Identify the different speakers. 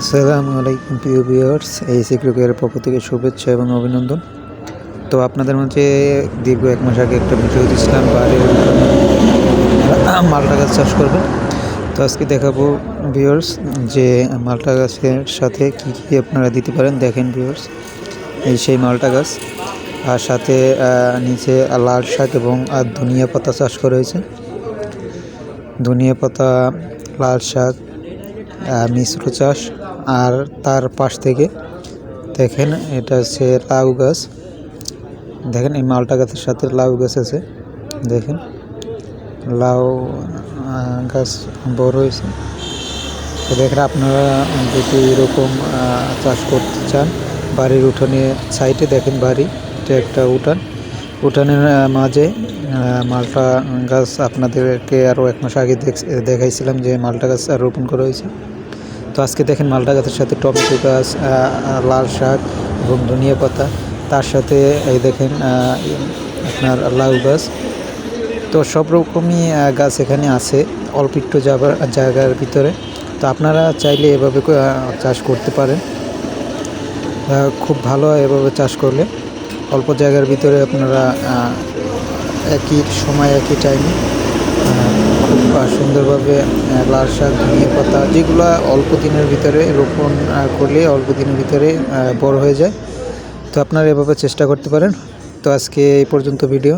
Speaker 1: আসসালামু আলাইকুম, প্রিয় ভিউয়ার্স। এই সিক্রিকের পক্ষ থেকে শুভেচ্ছা এবং অভিনন্দন। তো আপনাদের মাঝে দীর্ঘ এক মাস আগে একটা ভিডিও দিয়েছিলাম বাড়ির মালটা গাছ চাষ করবেন। তো আজকে দেখাবো, ভিউয়ার্স, যে মালটা গাছের সাথে কী কী আপনারা দিতে পারেন। দেখেন, ভিউয়ার্স, এই সেই মালটা গাছ। আর সাথে নিচে লাল শাক এবং আর ধনিয়া পাতা চাষ করা হয়েছে। ধনিয়া পাতা, লাল শাক মিশ্র চাষ। আর তার পাশ থেকে দেখেন এটা হচ্ছে লাউ গাছ। দেখেন এই মালটা গাছের সাথে লাউ গাছ আছে। দেখেন লাউ গাছ বড় হয়েছে। তো দেখেন আপনারা যদি এরকম চাষ করতে চান, বাড়ির উঠোনে সাইডে দেখেন বাড়ি, এটা একটা উঠান। উঠানের মাঝে মালটা, গাছ আপনাদেরকে আরও এক মাস আগে দেখ- দেখাইছিলাম যে মালটা গাছ রোপণ করা হয়েছে। তো আজকে দেখেন মালটা গাছের সাথে টমেটো গাছ লাল শাক এবং ধনিয়া পাতা। তার সাথে এই দেখেন আপনার লাউ গাছ। তো সব রকমই গাছ এখানে আছে, অল্প একটু যাবার, জায়গার ভিতরে। তো আপনারা চাইলে এভাবে চাষ করতে পারেন। খুব ভালো হয় এভাবে চাষ করলে। অল্প জায়গার ভিতরে আপনারা একই সময়, একই টাইমে সুন্দরভাবে লাল শাক, ধনিয়া পাতা, যেগুলো অল্প দিনের ভিতরে রোপণ করলে অল্প দিনের ভিতরে বড় হয়ে যায়। তো আপনারা এভাবে চেষ্টা করতে পারেন। তো আজকে এই পর্যন্ত ভিডিও।